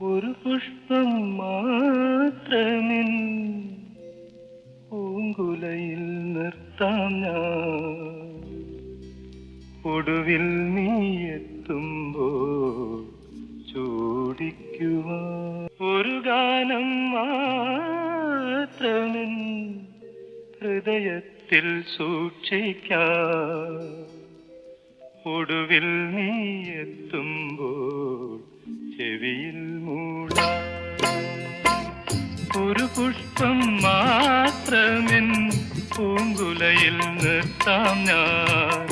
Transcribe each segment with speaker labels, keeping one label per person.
Speaker 1: ഒരു പുഷ്പം മാത്രമിൻ പൂങ്കുലയിൽ നിർത്താം ഞാൻ. ഒടുവിൽ നീ എത്തുമ്പോൾ ചോടിക്കുക ഒരു ഗാനം മാത്രമിൻ ഹൃദയത്തിൽ സൂക്ഷിക്കാം. ഒടുവിൽ നീ എത്തുമ്പോൾ ചെവിയിൽ മാത്രമെൻ പൂങ്കുലയിൽ നിർത്താം ഞാൻ.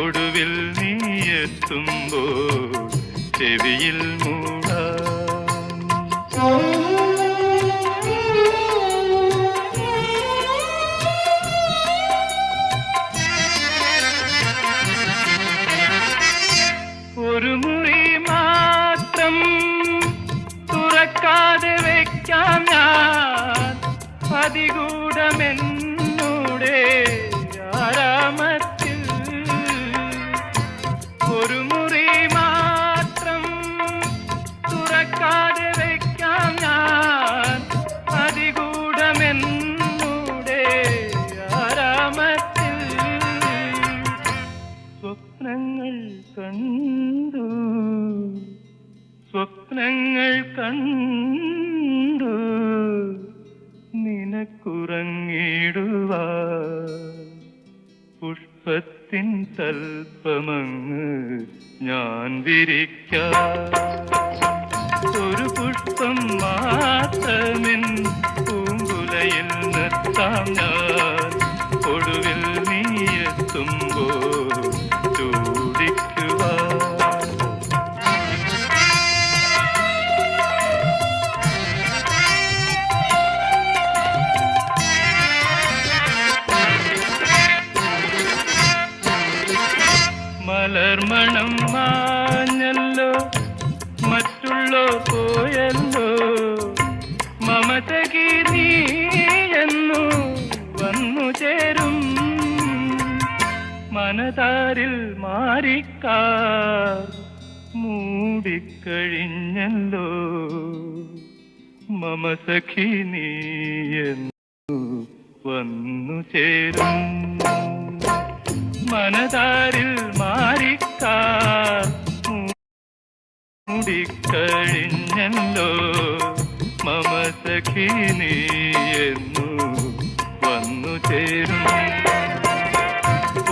Speaker 1: ഒടുവിൽ നീ എത്തുമ്പോൾ ചെവിയിൽ മൂടാം. ഒരു മുറി മാത്രം തുറക്കാതെ പതികൂടമെന്നൂടെ ആരാമത്തിൽ? ഒരു മുറി മാത്രം തുറക്കാതെ വയ്ക്കാം ഞാൻ പതികൂടമെന്നൂടെ ആരാമത്തിൽ? സ്വപ്നങ്ങൾ കണ്ടു. സ്വപ്നങ്ങൾ കണ്ടു. നിനക്കുറങ്ങിടുവാ പുഷ്പത്തിൻ തൽപ്പമങ്ങ് ഞാൻ വിരിക്ക. ഒരു പുഷ്പം മാത്രമിൻ പൂങ്കുലയിൽ നിർത്താം ഞാൻ. മലർമണം മാഞ്ഞല്ലോ മറ്റുള്ളോ പോയല്ലോ. മമതകി നീ എന്നു വന്നു ചേരും. മനതാരിൽ മാറിക്കാർ മൂടിക്കഴിഞ്ഞല്ലോ. മമ നീ എന്നു വന്നു ചേരും. മനതാരിൽ മൂടിക്കഴിഞ്ഞല്ലോ മമ സഖി നീ എന്നു വന്നു ചേരും.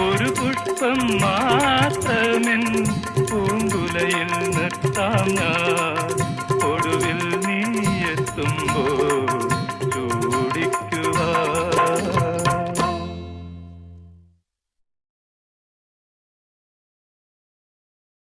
Speaker 1: ഒരു പുഷ്പം മാത്രമെൻ പൂങ്കുലയിൽ നിർത്താം ഞാൻ.